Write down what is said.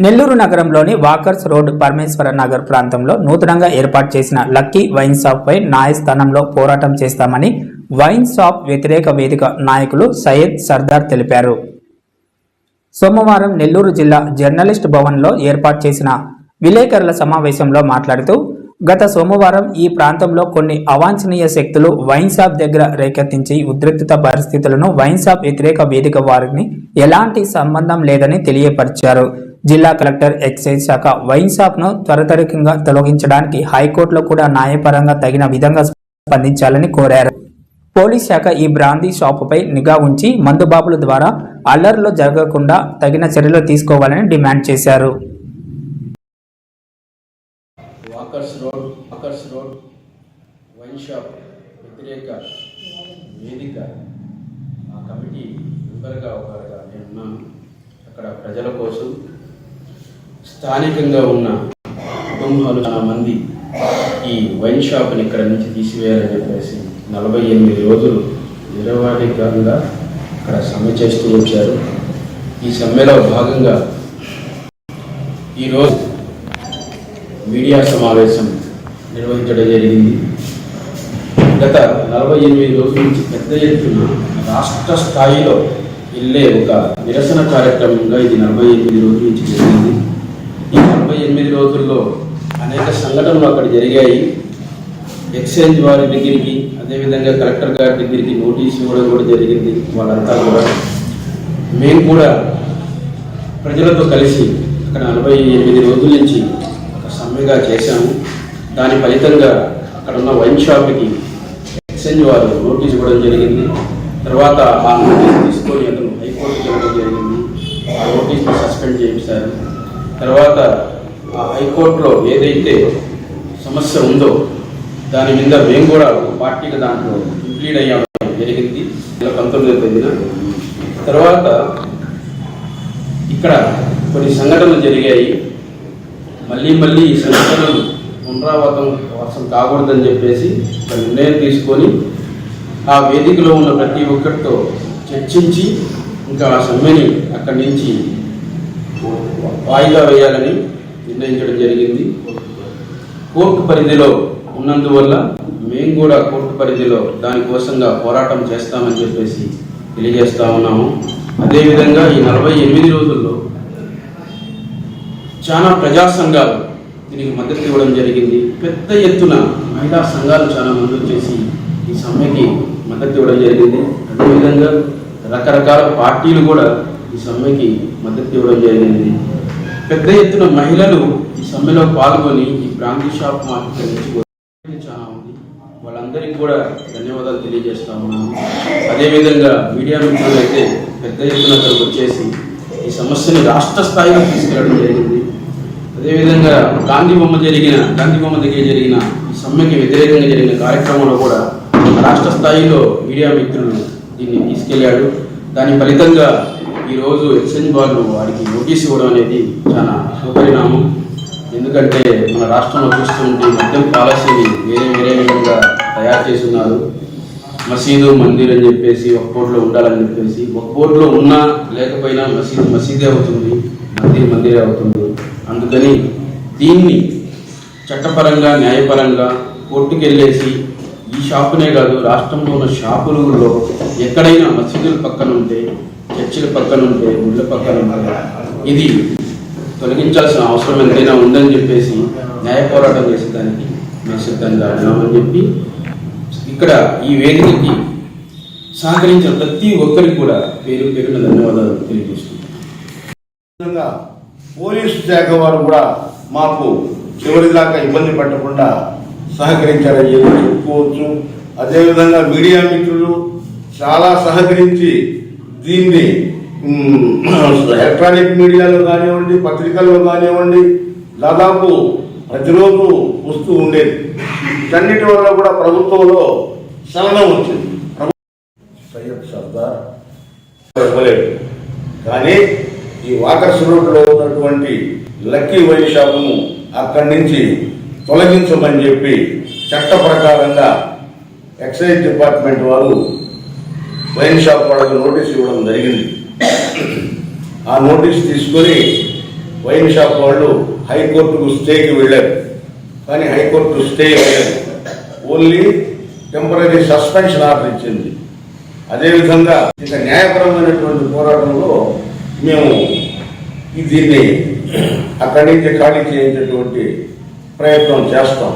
నెల్లూరు నగరంలోని walkers road పరమేశ్వర నగర్ ప్రాంతంలో నూతనంగా ఏర్పాటు చేసిన లక్కీ వైన్ షాప్ పై న్యాయస్థానంలో పోరాటం చేస్తామని వైన్ షాప్ వ్యతిరేక వేదిక నాయకులు సయ్యద్ సర్దార్ తెలిపారు. సోమవారం నెల్లూరు జిల్లా జర్నలిస్ట్ భవన్లో ఏర్పాటు చేసిన విలేకరుల సమావేశంలో మాట్లాడుతూ గత సోమవారం ఈ ప్రాంతంలో కొన్ని అవాంఛనీయ శక్తులు వైన్ షాప్ దగ్గర రేకెత్తించి ఉద్రిక్తత పరిస్థితులను వైన్ షాప్ వ్యతిరేక వేదిక వారిని ఎలాంటి సంబంధం లేదని తెలియపరిచారు. జిల్లా కలెక్టర్ ఎక్సైజ్ శాఖ వైన్ షాప్ను త్వరతరికంగా తొలగించడానికి హైకోర్టులో కూడా న్యాయపరంగా తగిన విధంగా స్పందించాలని కోరారు. పోలీస్ శాఖ ఈ బ్రాందీ షాపుపై నిఘా ఉంచి మందుబాబుల ద్వారా అల్లర్లు జరగకుండా తగిన చర్యలు తీసుకోవాలని డిమాండ్ చేశారు. Walkers road walkers road wine shop వ్యతిరేక వేదిక ఆ కమిటీ మెంబర్గా అక్కడ ప్రజల కోసం స్థానికంగా ఉన్న కుటుంబాలు చాలా మంది ఈ వైన్ షాప్ని ఇక్కడ నుంచి తీసివేయాలని చెప్పేసి నలభై ఎనిమిది రోజులు నిరవాధికంగా అక్కడ సమ్మె చేస్తూ వచ్చారు. ఈ సమ్మెలో భాగంగా ఈరోజు మీడియా సమావేశం నిర్వహించడం జరిగింది. గత నలభై ఎనిమిది రోజుల నుంచి పెద్ద ఎత్తున రాష్ట్ర స్థాయిలో వెళ్ళే ఒక నిరసన కార్యక్రమంగా ఇది నలభై ఎనిమిది రోజుల నుంచి జరిగింది. ఈ నలభై ఎనిమిది రోజుల్లో అనేక సంఘటనలు అక్కడ జరిగాయి. ఎక్స్చేంజ్ వారి దగ్గరికి అదేవిధంగా కలెక్టర్ గారి దగ్గరికి నోటీస్ ఇవ్వడం కూడా జరిగింది వాళ్ళంతా కూడా. మేము కూడా ప్రజలతో కలిసి అక్కడ నలభై ఎనిమిది రోజుల నుంచి ఒక సమ్మెగా చేశాము. దాని ఫలితంగా అక్కడ ఉన్న వైన్ షాప్కి ఎక్స్చేంజ్ వారు నోటీస్ ఇవ్వడం జరిగింది. తర్వాత ఆ నోటీస్ తీసుకొని అతను హైకోర్టుకి వెళ్ళడం జరిగింది. ఆ నోటీస్ని సస్పెండ్ చేయించారు. తర్వాత ఆ హైకోర్టులో ఏదైతే సమస్య ఉందో దాని మీద మేము కూడా ఒక పార్టీగా దాంట్లో ఇంప్లీడ్ అయ్యడం జరిగింది. నెల పంతొమ్మిదో తేదీన. తర్వాత ఇక్కడ కొన్ని సంఘటనలు జరిగాయి. మళ్ళీ మళ్ళీ ఈ సంఘటనలు పునరావృతం వర్షం కాకూడదని చెప్పేసి ఒక నిర్ణయం తీసుకొని ఆ వేదికలో ఉన్న ప్రతి ఒక్కరితో చర్చించి ఇంకా ఆ సమ్మెని అక్కడి నుంచి వాయిదా వేయాలని నిర్ణయించడం జరిగింది. కోర్టు పరిధిలో ఉన్నందువల్ల మేము కూడా కోర్టు పరిధిలో దానికోసంగా పోరాటం చేస్తామని చెప్పేసి తెలియజేస్తా ఉన్నాము. అదేవిధంగా ఈ నలభై ఎనిమిది రోజుల్లో చాలా ప్రజా సంఘాలు దీనికి మద్దతు ఇవ్వడం జరిగింది. పెద్ద ఎత్తున మహిళా సంఘాలు చాలా మంది వచ్చేసి ఈ సమ్మెకి మద్దతు ఇవ్వడం జరిగింది. అదేవిధంగా రకరకాల పార్టీలు కూడా ఈ సమ్మెకి మద్దతు ఇవ్వడం జరిగింది. పెద్ద ఎత్తున మహిళలు ఈ సమ్మెలో పాల్గొని ఈ బ్రాంతి షాప్ మార్కెట్ నుంచి చాలా ఉంది వాళ్ళందరికీ కూడా ధన్యవాదాలు తెలియజేస్తా ఉన్నాను. అదేవిధంగా మీడియా మిత్రులు అయితే పెద్ద ఎత్తున అక్కడికి వచ్చేసి ఈ సమస్యని రాష్ట్ర స్థాయిలో తీసుకెళ్ళడం జరిగింది. అదేవిధంగా గాంధీ బొమ్మ జరిగిన గాంధీ బొమ్మ దగ్గర జరిగిన ఈ సమ్మెకి వ్యతిరేకంగా జరిగిన కార్యక్రమంలో కూడా రాష్ట్ర స్థాయిలో మీడియా మిత్రులు దీన్ని తీసుకెళ్ళాడు దాని ఫలితంగా ఈరోజు ఎక్స్చేంజ్ వాళ్ళు వారికి నోటీస్ ఇవ్వడం అనేది చాలా సుపరిణామం ఎందుకంటే మన రాష్ట్రంలో చూస్తుంటే మద్యం పాలసీని వేరే వేరే విధంగా తయారు చేస్తున్నారు. మసీదు మందిర్ అని చెప్పేసి ఒక బోర్డులో ఉండాలని చెప్పేసి ఒక బోర్డులో ఉన్నా లేకపోయినా మసీదు మసీదే అవుతుంది మందిర్ మందిరే అవుతుంది. అందుకని దీన్ని చట్టపరంగా న్యాయపరంగా కోర్టుకు వెళ్ళేసి ఈ షాపునే కాదు రాష్ట్రంలో ఉన్న షాపులలో ఎక్కడైనా మసీదుల పక్కన ఉంటే చర్చిల పక్కన ఉంటే గుళ్ళ పక్కన ఉంటే ఇది తొలగించాల్సిన అవసరం ఎంతైనా ఉందని చెప్పేసి న్యాయ పోరాటం చేసేదానికి మేము సిద్ధంగా ఉన్నామని చెప్పి ఇక్కడ ఈ వేదికకి సహకరించిన ప్రతి ఒక్కరికి కూడా పేరు పేరున ధన్యవాదాలు తెలియజేస్తున్నాను. విధంగా పోలీసు శాఖ వారు కూడా మాకు చివరిదాకా ఇబ్బంది పడకుండా సహకరించారని చెప్పి చెప్పుకోవచ్చు. అదేవిధంగా మీడియా మిత్రులు చాలా సహకరించి దీన్ని ఎలక్ట్రానిక్ మీడియాలో కానివ్వండి పత్రికల్లో కానివ్వండి దాదాపు ప్రతిరోజు వస్తూ ఉండేది. వీటన్నిటి వల్ల కూడా ప్రభుత్వంలో చలనం వచ్చింది. సయ్యద్ సర్దార్ ఇవ్వలేదు కానీ ఈ వాకర్స్ రోడ్లో ఉన్నటువంటి లక్కీ వైన్ షాపును అక్కడి నుంచి తొలగించమని చెప్పి చట్ట ప్రకారంగా ఎక్సైజ్ డిపార్ట్మెంట్ వారు వైన్ షాప్ వాళ్ళకి నోటీస్ ఇవ్వడం జరిగింది. ఆ నోటీస్ తీసుకొని వైన్ షాప్ వాళ్ళు హైకోర్టుకు స్టేకి వెళ్ళారు. కానీ హైకోర్టు స్టే లేదు ఓన్లీ టెంపరీ సస్పెన్షన్ ఆర్డర్ ఇచ్చింది. అదేవిధంగా ఇక న్యాయపరమైనటువంటి పోరాటంలో మేము దీన్ని అక్కడి నుంచి ఖాళీ చేయించేటువంటి ప్రయత్నం చేస్తాం.